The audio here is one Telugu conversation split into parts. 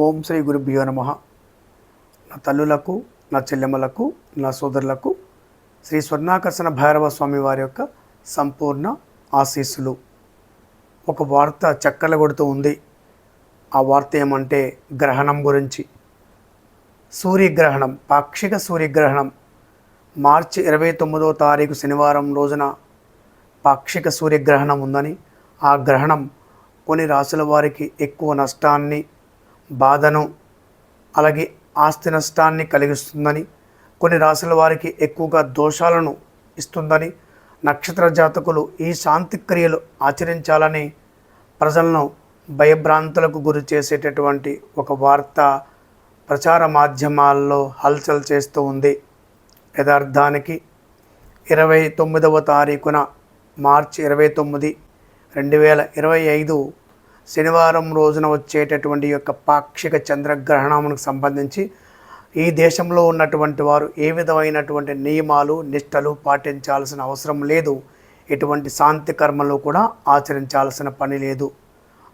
ఓం శ్రీ గురుభ్యో నమ. నా తల్లులకు నా చెల్లెమ్మలకు నా సోదరులకు శ్రీ స్వర్ణాకర్షణ భైరవ స్వామి వారి యొక్క సంపూర్ణ ఆశీస్సులు. ఒక వార్త చక్కర్లు కొడుతూ ఉంది. ఆ వార్త ఏమంటే గ్రహణం గురించి. సూర్యగ్రహణం పాక్షిక సూర్యగ్రహణం. మార్చి ఇరవై తొమ్మిదో తారీఖు శనివారం రోజున పాక్షిక సూర్యగ్రహణం ఉందని ఆ గ్రహణం కొన్ని రాసుల వారికి ఎక్కువ నష్టాన్ని బాధను అలాగే ఆస్తి నష్టాన్ని కలిగిస్తుందని కొన్ని రాశుల వారికి ఎక్కువగా దోషాలను ఇస్తుందని నక్షత్ర జాతకులు ఈ శాంతి క్రియలు ఆచరించాలని ప్రజలను భయభ్రాంతులకు గురి చేసేటటువంటి ఒక వార్త ప్రచార మాధ్యమాల్లో హల్చల్ చేస్తూ ఉంది. యథార్థానికి ఇరవై తొమ్మిదవ తారీఖున మార్చి ఇరవై తొమ్మిది రెండు వేల ఇరవై ఐదు శనివారం రోజున వచ్చేటటువంటి యొక్క పాక్షిక చంద్రగ్రహణమునకు సంబంధించి ఈ దేశంలో ఉన్నటువంటి వారు ఏ విధమైనటువంటి నియమాలు నిష్టలు పాటించాల్సిన అవసరం లేదు. ఎటువంటి శాంతి కర్మలు కూడా ఆచరించాల్సిన పని లేదు.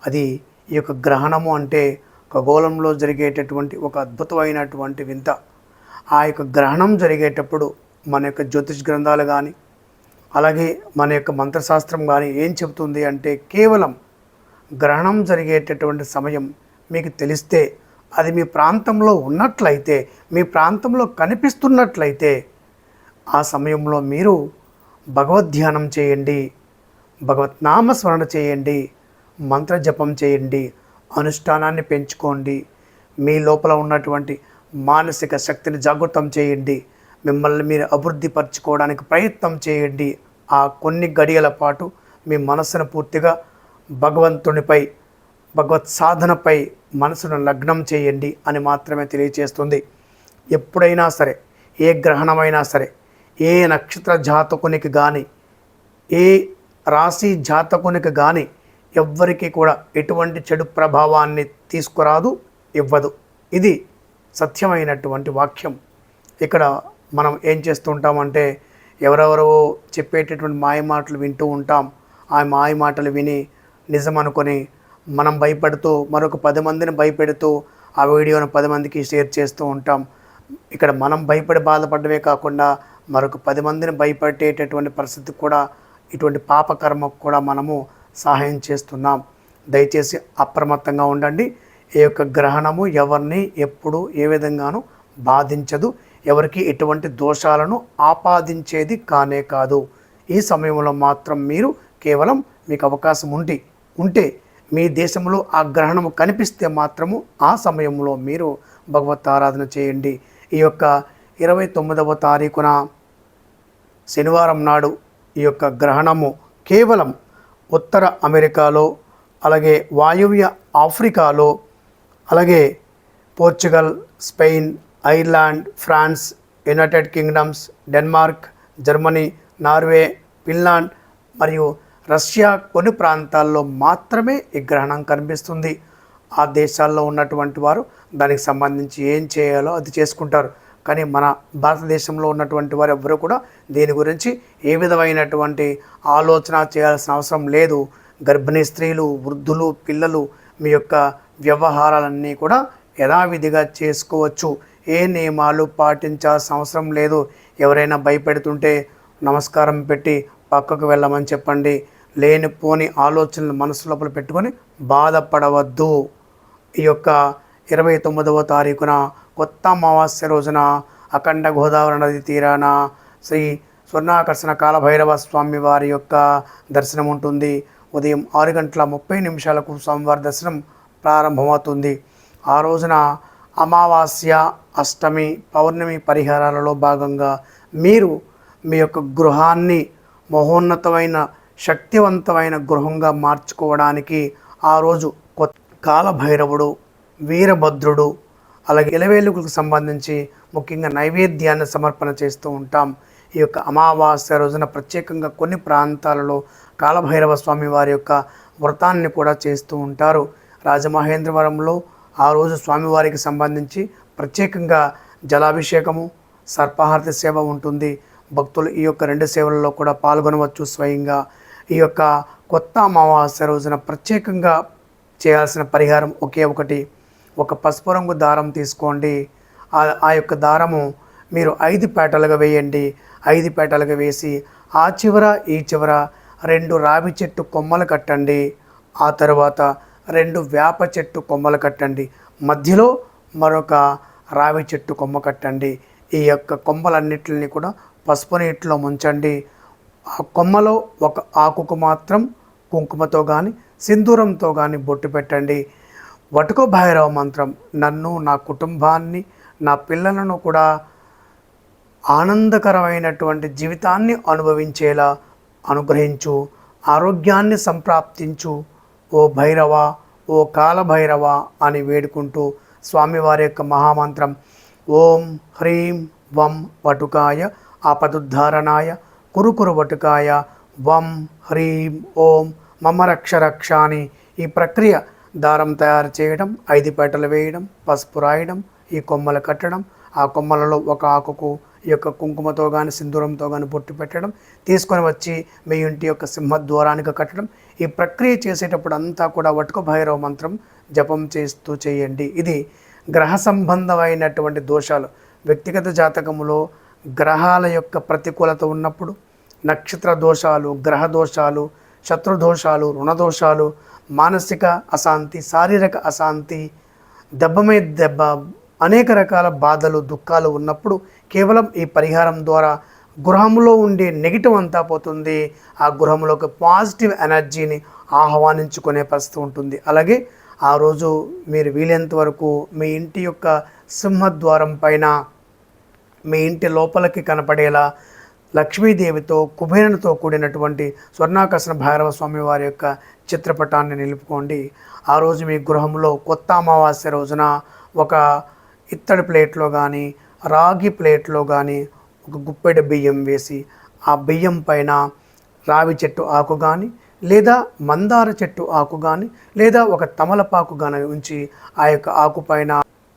అది ఈ యొక్క గ్రహణము అంటే ఖగోళంలో జరిగేటటువంటి ఒక అద్భుతమైనటువంటి వింత. ఆ యొక్క గ్రహణం జరిగేటప్పుడు మన యొక్క జ్యోతిష్ గ్రంథాలు కానీ అలాగే మన యొక్క మంత్రశాస్త్రం కానీ ఏం చెబుతుంది అంటే కేవలం గ్రహణం జరిగేటటువంటి సమయం మీకు తెలిస్తే అది మీ ప్రాంతంలో ఉన్నట్లయితే మీ ప్రాంతంలో కనిపిస్తున్నట్లయితే ఆ సమయంలో మీరు భగవద్ధ్యానం చేయండి భగవత్ స్మరణ చేయండి మంత్ర జపం చేయండి అనుష్ఠానాన్ని పెంచుకోండి మీ లోపల ఉన్నటువంటి మానసిక శక్తిని జాగృతం చేయండి మిమ్మల్ని మీరు అభివృద్ధిపరచుకోవడానికి ప్రయత్నం చేయండి. ఆ కొన్ని గడియల పాటు మీ మనస్సును పూర్తిగా భగవంతునిపై భగవత్ సాధనపై మనసును లగ్నం చేయండి అని మాత్రమే తెలియచేస్తుంది. ఎప్పుడైనా సరే ఏ గ్రహణమైనా సరే ఏ నక్షత్ర జాతకునికి కానీ ఏ రాశి జాతకునికి కానీ ఎవ్వరికీ కూడా ఎటువంటి చెడు ప్రభావాన్ని తీసుకురాదు ఇవ్వదు. ఇది సత్యమైనటువంటి వాక్యం. ఇక్కడ మనం ఏం చేస్తుంటామంటే ఎవరెవరో చెప్పేటటువంటి మాయ మాటలు వింటూ ఉంటాం. ఆ మాయ మాటలు విని నిజం అనుకొని మనం భయపడుతూ మరొక పది మందిని భయపెడుతూ ఆ వీడియోను పది మందికి షేర్ చేస్తూ ఉంటాం. ఇక్కడ మనం భయపడి బాధపడమే కాకుండా మరొక పది మందిని భయపెట్టేటటువంటి పరిస్థితి కూడా ఇటువంటి పాపకర్మకు కూడా మనము సహాయం చేస్తున్నాం. దయచేసి అప్రమత్తంగా ఉండండి. ఈ యొక్క గ్రహణము ఎవరిని ఎప్పుడు ఏ విధంగానూ బాధించదు. ఎవరికి ఎటువంటి దోషాలను ఆపాదించేది కానే కాదు. ఈ సమయంలో మాత్రం మీరు కేవలం మీకు అవకాశం ఉండి ఉంటే మీ దేశంలో ఆ గ్రహణము కనిపిస్తే మాత్రము ఆ సమయంలో మీరు భగవత్ ఆరాధన చేయండి. ఈ యొక్క ఇరవై తొమ్మిదవ తారీఖున శనివారం నాడు ఈ యొక్క గ్రహణము కేవలం ఉత్తర అమెరికాలో అలాగే వాయువ్య ఆఫ్రికాలో అలాగే Portugal Spain Ireland France United Kingdoms Denmark Germany Norway Finland మరియు రష్యా కొన్ని ప్రాంతాల్లో మాత్రమే ఈ గ్రహణం కనిపిస్తుంది. ఆ దేశాల్లో ఉన్నటువంటి వారు దానికి సంబంధించి ఏం చేయాలో అది చేసుకుంటారు. కానీ మన భారతదేశంలో ఉన్నటువంటి వారు ఎవ్వరూ కూడా దీని గురించి ఏ విధమైనటువంటి ఆలోచన చేయాల్సిన అవసరం లేదు. గర్భిణీ స్త్రీలు వృద్ధులు పిల్లలు మీ యొక్క వ్యవహారాలన్నీ కూడా యథావిధిగా చేసుకోవచ్చు. ఏ నియమాలు పాటించాల్సిన అవసరం లేదు. ఎవరైనా భయపెడుతుంటే నమస్కారం పెట్టి పక్కకు వెళ్ళమని చెప్పండి. లేనిపోని ఆలోచనలు మనసు లోపల పెట్టుకొని బాధపడవద్దు. ఈ యొక్క ఇరవై తొమ్మిదవ తారీఖున కొత్త అమావాస్య రోజున అఖండ గోదావరి నది తీరాన శ్రీ స్వర్ణాకర్షణ కాలభైరవ స్వామి వారి యొక్క దర్శనం ఉంటుంది. ఉదయం ఆరు గంటల ముప్పై నిమిషాలకు స్వామివారి దర్శనం ప్రారంభమవుతుంది. ఆ రోజున అమావాస్య అష్టమి పౌర్ణమి పరిహారాలలో భాగంగా మీరు మీ యొక్క గృహాన్ని మహోన్నతమైన శక్తివంతమైన గృహంగా మార్చుకోవడానికి ఆ రోజు కొత్త కాలభైరవుడు వీరభద్రుడు అలాగే ఇలవేలుకు సంబంధించి ముఖ్యంగా నైవేద్యాన్ని సమర్పణ చేస్తూ ఉంటాం. ఈ యొక్క అమావాస్య రోజున ప్రత్యేకంగా కొన్ని ప్రాంతాలలో కాలభైరవ స్వామి వారి యొక్క వ్రతాన్ని కూడా చేస్తూ ఉంటారు. రాజమహేంద్రవరంలో ఆ రోజు స్వామివారికి సంబంధించి ప్రత్యేకంగా జలాభిషేకము సర్పహారతి సేవ ఉంటుంది. భక్తులు ఈ యొక్క రెండు సేవలలో కూడా పాల్గొనవచ్చు స్వయంగా. ఈ యొక్క కొత్త అమావాస్య రోజున ప్రత్యేకంగా చేయాల్సిన పరిహారం ఒకే ఒకటి. ఒక పసుపు రంగు దారం తీసుకోండి. ఆ యొక్క దారము మీరు ఐదు పేటలుగా వేయండి. ఐదు పేటలుగా వేసి ఆ చివర ఈ చివర రెండు రావి చెట్టు కొమ్మలు కట్టండి. ఆ తర్వాత రెండు వేప చెట్టు కొమ్మలు కట్టండి. మధ్యలో మరొక రావి చెట్టు కొమ్మ కట్టండి. ఈ యొక్క కొమ్మలన్నిటిని కూడా పసుపు నీటిలో ముంచండి. ఆ కొమ్మలో ఒక ఆకుకు మాత్రం కుంకుమతో కానీ సింధూరంతో కానీ బొట్టు పెట్టండి. వటుకో భైరవ మంత్రం నన్ను నా కుటుంబాన్ని నా పిల్లలను కూడా ఆనందకరమైనటువంటి జీవితాన్ని అనుభవించేలా అనుగ్రహించు ఆరోగ్యాన్ని సంప్రాప్తించు ఓ భైరవ ఓ కాలభైరవ అని వేడుకుంటూ స్వామివారి యొక్క మహామంత్రం. ఓం హ్రీం వం వటుకాయ ఆపదుద్ధారణాయ కురుకురు వటుకాయ వం హ్రీం ఓం మమరక్ష రక్ష అని ఈ ప్రక్రియ దారం తయారు చేయడం ఐదు పేటలు వేయడం పసుపు రాయడం ఈ కొమ్మలు కట్టడం ఆ కొమ్మలలో ఒక ఆకుకు ఈ యొక్క కుంకుమతో కానీ సింధూరంతో కానీ బొట్టు పెట్టడం తీసుకొని వచ్చి మీ ఇంటి యొక్క సింహద్వారానికి కట్టడం ఈ ప్రక్రియ చేసేటప్పుడు అంతా కూడా వటుక భైరవ మంత్రం జపం చేస్తూ చేయండి. ఇది గ్రహ సంబంధమైనటువంటి దోషాలు. వ్యక్తిగత జాతకములో గ్రహాల యొక్క ప్రతికూలత ఉన్నప్పుడు నక్షత్ర దోషాలు గ్రహ దోషాలు శత్రుదోషాలు రుణదోషాలు మానసిక అశాంతి శారీరక అశాంతి దెబ్బ మీద దెబ్బ అనేక రకాల బాధలు దుఃఖాలు ఉన్నప్పుడు కేవలం ఈ పరిహారం ద్వారా గృహంలో ఉండే నెగిటివ్ అంతా పోతుంది. ఆ గృహంలోకి పాజిటివ్ ఎనర్జీని ఆహ్వానించుకునే పరిస్థితి ఉంటుంది. అలాగే ఆ రోజు మీరు వీలైనంత వరకు మీ ఇంటి యొక్క సింహద్వారం పైన మీ ఇంటి లోపలికి కనపడేలా లక్ష్మీదేవితో కుబేరునితో కూడినటువంటి స్వర్ణాకర్షణ భైరవ స్వామి వారి యొక్క చిత్రపటాన్ని నిలుపుకోండి. ఆ రోజు మీ గృహంలో కొత్త అమావాస్య రోజున ఒక ఇత్తడి ప్లేట్లో కానీ రాగి ప్లేట్లో కానీ ఒక గుప్పెడు బియ్యం వేసి ఆ బియ్యం పైన రావి చెట్టు ఆకు కానీ లేదా మందార చెట్టు ఆకు కానీ లేదా ఒక తమలపాకు కానీ ఉంచి ఆ యొక్క ఆకు పైన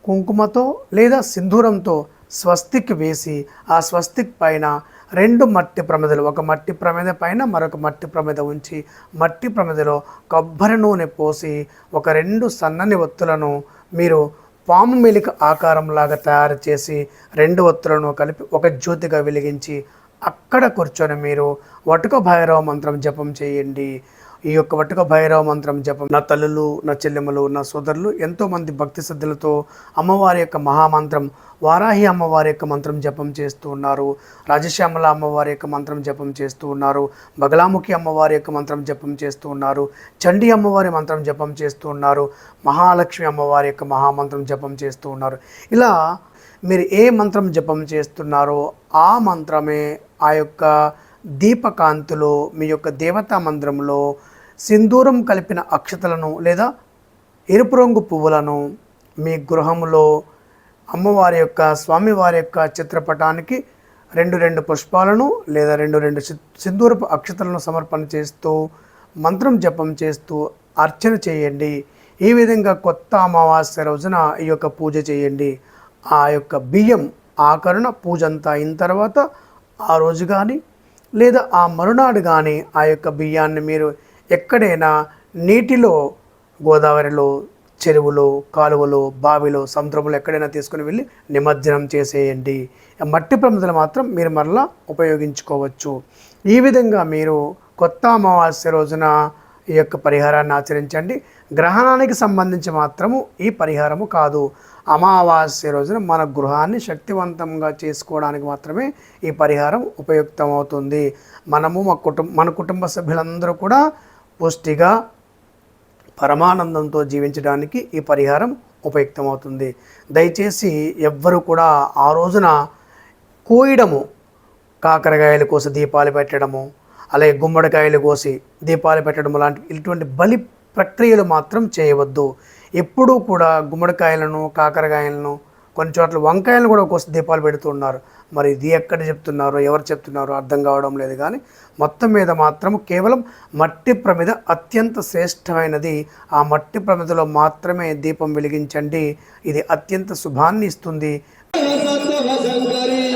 కుంకుమతో లేదా సింధూరంతో స్వస్తిక్ వేసి ఆ స్వస్తిక్ పైన రెండు మట్టి ప్రమిదలు ఒక మట్టి ప్రమిద పైన మరొక మట్టి ప్రమిద ఉంచి మట్టి ప్రమిదలో కొబ్బరి నూనె పోసి ఒక రెండు సన్నని ఒత్తులను మీరు పాము మెలిక ఆకారంలాగా తయారు చేసి రెండు ఒత్తులను కలిపి ఒక జ్యోతిగా వెలిగించి అక్కడ కూర్చొని మీరు వటుక భైరవ మంత్రం జపం చేయండి. ఈ యొక్క వట్టుక భైరవ మంత్రం జపం. నా తల్లులు నా చెల్లెమ్మలు నా సోదరులు ఎంతోమంది భక్తి శ్రద్ధలతో అమ్మవారి యొక్క మహామంత్రం వారాహి అమ్మవారి యొక్క మంత్రం జపం చేస్తూ ఉన్నారు. రాజశ్యామల అమ్మవారి యొక్క మంత్రం జపం చేస్తూ ఉన్నారు. బగలాముఖి అమ్మవారి యొక్క మంత్రం జపం చేస్తూ ఉన్నారు. చండీ అమ్మవారి మంత్రం జపం చేస్తూ ఉన్నారు. మహాలక్ష్మి అమ్మవారి యొక్క మహామంత్రం జపం చేస్తూ ఉన్నారు. ఇలా మీరు ఏ మంత్రం జపం చేస్తున్నారో ఆ మంత్రమే ఆ యొక్క దీపకాంతిలో మీ యొక్క దేవతా మందిరంలో సింధూరం కలిపిన అక్షతలను లేదా ఎరుపు రంగు పువ్వులను మీ గృహంలో అమ్మవారి యొక్క స్వామివారి యొక్క చిత్రపటానికి రెండు రెండు పుష్పాలను లేదా రెండు రెండు సింధూరపు అక్షతలను సమర్పణ చేస్తూ మంత్రం జపం చేస్తూ అర్చన చేయండి. ఈ విధంగా కొత్త అమావాస్య రోజున ఈ యొక్క పూజ చేయండి. ఆ యొక్క బియ్యం ఆకరణ పూజ అంతా అయిన తర్వాత ఆ రోజు కానీ లేదా ఆ మరునాడు కానీ ఆ యొక్క బియ్యాన్ని మీరు ఎక్కడైనా నీటిలో గోదావరిలో చెరువులో కాలువలో బావిలో సముద్రంలో ఎక్కడైనా తీసుకుని వెళ్ళి నిమజ్జనం చేసేయండి. మట్టి ప్రమిదలు మాత్రం మీరు మరలా ఉపయోగించుకోవచ్చు. ఈ విధంగా మీరు కొత్త అమావాస్య రోజున ఈ యొక్క పరిహారాన్ని ఆచరించండి. గ్రహణానికి సంబంధించి మాత్రము ఈ పరిహారము కాదు. అమావాస్య రోజున మన గృహాన్ని శక్తివంతంగా చేసుకోవడానికి మాత్రమే ఈ పరిహారం ఉపయుక్తమవుతుంది. మనము మా కుటుంబ మన కుటుంబ సభ్యులందరూ కూడా పుష్టిగా పరమానందంతో జీవించడానికి ఈ పరిహారం ఉపయుక్తమవుతుంది. దయచేసి ఎవ్వరు కూడా ఆ రోజున కోయడము కాకరకాయలు కోసి దీపాలు పెట్టడము అలాగే గుమ్మడికాయలు కోసి దీపాలు పెట్టడం లాంటి ఇటువంటి బలి ప్రక్రియలు మాత్రం చేయవద్దు. ఎప్పుడూ కూడా గుమ్మడికాయలను కాకరకాయలను కొన్ని చోట్ల వంకాయలను కూడా కోసి దీపాలు పెడుతున్నారు మరి ఇది ఎక్కడ చెప్తున్నారో ఎవరు చెప్తున్నారో అర్థం కావడం లేదు కానీ మొత్తం మీద మాత్రం కేవలం మట్టి ప్రమిద అత్యంత శ్రేష్టమైనది. ఆ మట్టి ప్రమిదలో మాత్రమే దీపం వెలిగించండి. ఇది అత్యంత శుభాన్ని ఇస్తుంది. సత్యవశంకరి